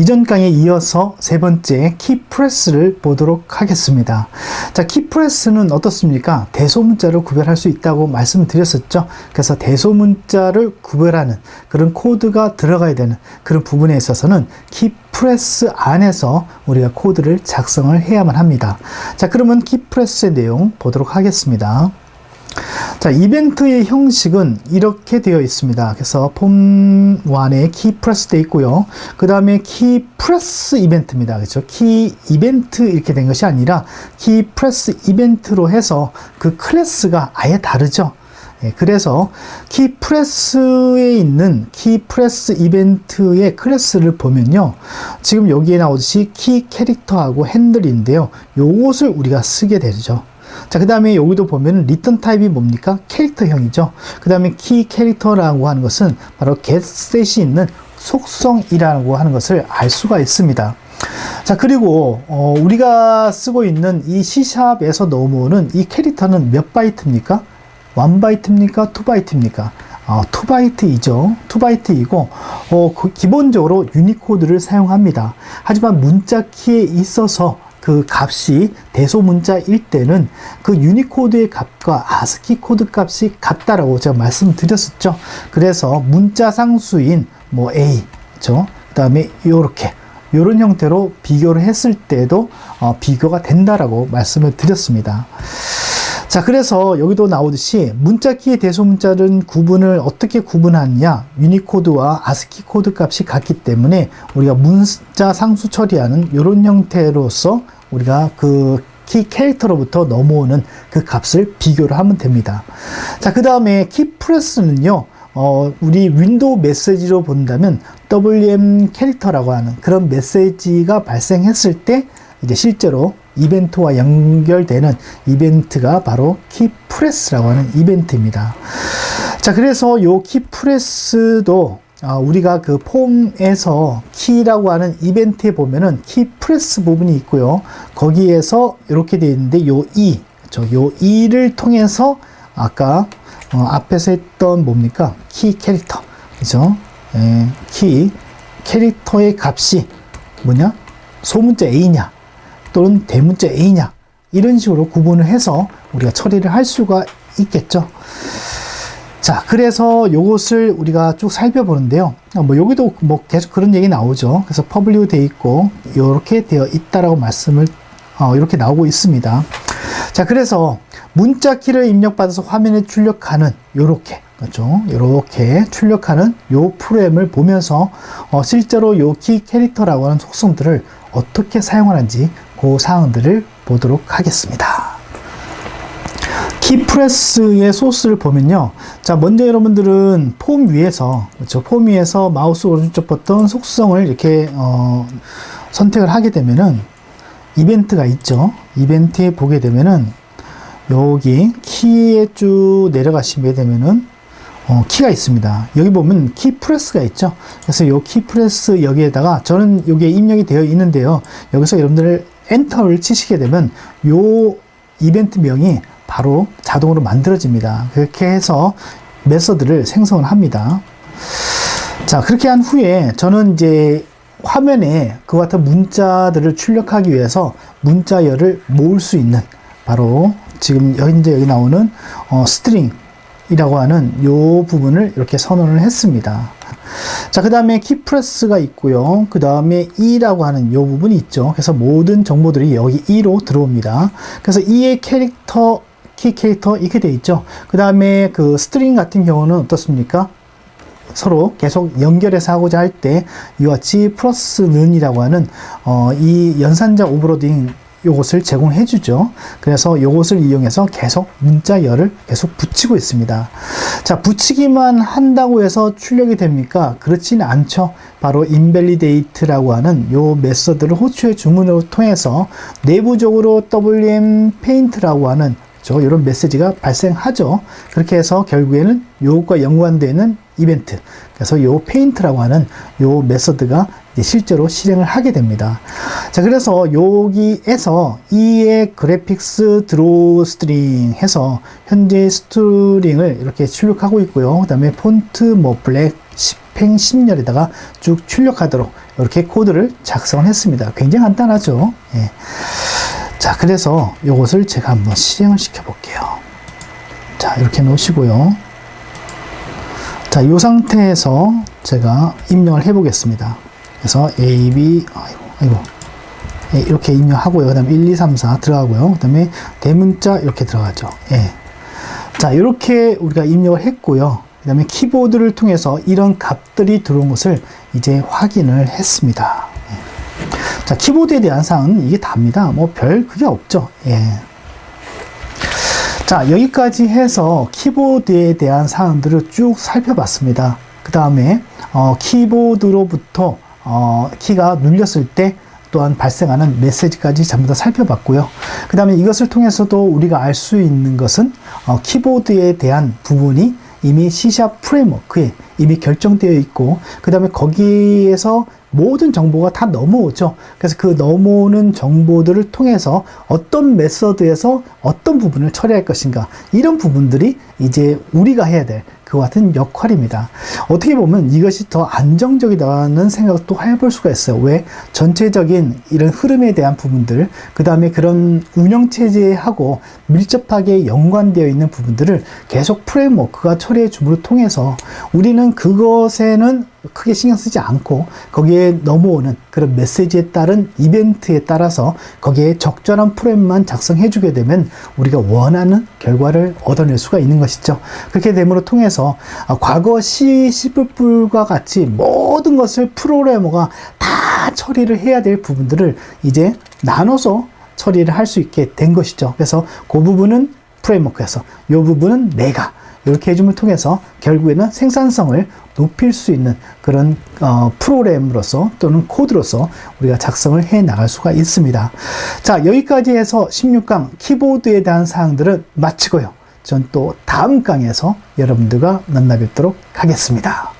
이전 강의에 이어서 세 번째 키프레스를 보도록 하겠습니다. 자, 키프레스는 어떻습니까? 대소문자를 구별할 수 있다고 말씀을 드렸었죠. 그래서 대소문자를 구별하는 그런 코드가 들어가야 되는 그런 부분에 있어서는 키프레스 안에서 우리가 코드를 작성을 해야만 합니다. 자, 그러면 키프레스의 내용 보도록 하겠습니다. 자, 이벤트의 형식은 이렇게 되어 있습니다. 그래서 폼 1에 키 프레스 되어 있고요. 그 다음에 키 프레스 이벤트입니다. 그렇죠? 키 이벤트 이렇게 된 것이 아니라 키 프레스 이벤트로 해서 그 클래스가 아예 다르죠. 예, 그래서 키 프레스에 있는 키 프레스 이벤트의 클래스를 보면요. 지금 여기에 나오듯이 키 캐릭터하고 핸들인데요. 요것을 우리가 쓰게 되죠. 자, 그 다음에 여기도 보면 리턴 타입이 뭡니까? 캐릭터형이죠. 그 다음에 키 캐릭터라고 하는 것은 바로 get셋이 있는 속성이라고 하는 것을 알 수가 있습니다. 자, 그리고 어, 우리가 쓰고 있는 이 C샵에서 넘어오는 이 캐릭터는 몇 바이트입니까? 1바이트입니까? 2바이트입니까? 어, 2바이트이죠. 2바이트이고, 어, 그 기본적으로 유니코드를 사용합니다. 하지만 문자 키에 있어서 그 값이 대소문자일 때는 그 유니코드의 값과 아스키 코드 값이 같다라고 제가 말씀드렸었죠. 그래서 문자 상수인 뭐 A, 그죠? 그 다음에 요렇게 요런 형태로 비교를 했을 때도 어, 비교가 된다라고 말씀을 드렸습니다. 자, 그래서 여기도 나오듯이 문자 키의 대소문자는 구분을 어떻게 구분하느냐? 유니코드와 아스키 코드 값이 같기 때문에 우리가 문자 상수 처리하는 이런 형태로서 우리가 그 키 캐릭터로부터 넘어오는 그 값을 비교를 하면 됩니다. 자, 그 다음에 키 프레스는요, 어, 우리 윈도우 메시지로 본다면 WM 캐릭터라고 하는 그런 메시지가 발생했을 때 이제 실제로 이벤트와 연결되는 이벤트가 바로 키프레스라고 하는 이벤트입니다. 자, 그래서 요 키프레스도 아, 우리가 그 폼에서 키라고 하는 이벤트에 보면은 키 프레스 부분이 있고요. 거기에서 이렇게 되어 있는데 요 E, 저요 E를 통해서 아까 어, 앞에서 했던 뭡니까? 키 캐릭터. 그죠? 예, 키 캐릭터의 값이 뭐냐? 소문자 A냐? 또는 대문자 A냐? 이런 식으로 구분을 해서 우리가 처리를 할 수가 있겠죠. 자, 그래서 요것을 우리가 쭉 살펴보는데요. 뭐 여기도 뭐 계속 그런 얘기 나오죠. 그래서 퍼블릭 되어 있고 이렇게 되어 있다라고 말씀을 어, 이렇게 나오고 있습니다. 자, 그래서 문자 키를 입력받아서 화면에 출력하는 요렇게 그렇죠. 요렇게 출력하는 요 프로그램을 보면서 어, 실제로 요 키 캐릭터라고 하는 속성들을 어떻게 사용하는지 그 사항들을 보도록 하겠습니다. 키프레스의 소스를 보면요. 자, 먼저 여러분들은 폼 위에서, 그렇죠. 폼 위에서 마우스 오른쪽 버튼 속성을 이렇게, 어, 선택을 하게 되면은 이벤트가 있죠. 이벤트에 보게 되면은 여기 키에 쭉 내려가시게 되면은 어, 키가 있습니다. 여기 보면 키 프레스가 있죠. 그래서 이 키 프레스 여기에다가 저는 여기에 입력이 되어 있는데요. 여기서 여러분들 엔터를 치시게 되면 요 이벤트 명이 바로 자동으로 만들어집니다. 그렇게 해서 메서드를 생성을 합니다. 자, 그렇게 한 후에 저는 이제 화면에 그와 같은 문자들을 출력하기 위해서 문자열을 모을 수 있는 바로 지금 현재 여기 나오는 어, 스트링이라고 하는 요 부분을 이렇게 선언을 했습니다. 자, 그 다음에 키프레스가 있고요. 그 다음에 E라고 하는 요 부분이 있죠. 그래서 모든 정보들이 여기 E로 들어옵니다. 그래서 E의 캐릭터 키 캐릭터 이렇게 돼 있죠. 그 다음에 그 스트링 같은 경우는 어떻습니까? 서로 계속 연결해서 하고자 할 때 이와 같이 플러스 는이라고 하는 어, 이 연산자 오버로딩 요것을 제공해 주죠. 그래서 요것을 이용해서 계속 문자열을 계속 붙이고 있습니다. 자, 붙이기만 한다고 해서 출력이 됩니까? 그렇지는 않죠. 바로 invalidate라고 하는 요 메서드를 호출의 주문을 통해서 내부적으로 WM paint라고 하는 저 이런 메시지가 발생하죠. 그렇게 해서 결국에는 요것과 연관되는 이벤트. 그래서 요 페인트라고 하는 요 메서드가 실제로 실행을 하게 됩니다. 자, 그래서 여기에서 이의 그래픽스 드로우 스트링 해서 현재 스트링을 이렇게 출력하고 있고요. 그 다음에 폰트 뭐 블랙 10행 10열에다가 쭉 출력하도록 이렇게 코드를 작성을 했습니다. 굉장히 간단하죠. 예. 자, 그래서 이것을 제가 한번 실행을 시켜 볼게요. 자, 이렇게 놓으시고요. 자, 이 상태에서 제가 입력을 해 보겠습니다. 그래서 A, B, 아이고, 아이고. 예, 이렇게 입력하고요. 그 다음에 1, 2, 3, 4 들어가고요. 그 다음에 대문자 이렇게 들어가죠. 예. 자, 이렇게 우리가 입력을 했고요. 그 다음에 키보드를 통해서 이런 값들이 들어온 것을 이제 확인을 했습니다. 예. 자, 키보드에 대한 사항은 이게 답니다. 뭐 별 그게 없죠. 예. 자, 여기까지 해서 키보드에 대한 사항들을 쭉 살펴봤습니다. 그 다음에 어, 키보드로부터 어, 키가 눌렸을 때 또한 발생하는 메시지까지 전부 다 살펴봤고요. 그 다음에 이것을 통해서도 우리가 알 수 있는 것은 어, 키보드에 대한 부분이 이미 C샵 프레임워크에 이미 결정되어 있고 그 다음에 거기에서 모든 정보가 다 넘어오죠. 그래서 그 넘어오는 정보들을 통해서 어떤 메서드에서 어떤 부분을 처리할 것인가 이런 부분들이 이제 우리가 해야 될 그와 같은 역할입니다. 어떻게 보면 이것이 더 안정적이다는 생각도 해볼 수가 있어요. 왜? 전체적인 이런 흐름에 대한 부분들, 그 다음에 그런 운영체제하고 밀접하게 연관되어 있는 부분들을 계속 프레임워크가 처리해 줌으로 통해서 우리는 그것에는 크게 신경 쓰지 않고 거기에 넘어오는 그런 메시지에 따른 이벤트에 따라서 거기에 적절한 프레임만 작성해 주게 되면 우리가 원하는 결과를 얻어낼 수가 있는 것이죠. 그렇게 됨으로 통해서 아, 과거 C, C++과 같이 모든 것을 프로그래머가 다 처리를 해야 될 부분들을 이제 나눠서 처리를 할 수 있게 된 것이죠. 그래서 그 부분은 프레임워크에서 이 부분은 내가 이렇게 해줌을 통해서 결국에는 생산성을 높일 수 있는 그런 어, 프로그램으로서 또는 코드로서 우리가 작성을 해 나갈 수가 있습니다. 자 여기까지 해서 16강 키보드에 대한 사항들을 마치고요. 전 또 다음 강에서 여러분들과 만나 뵙도록 하겠습니다.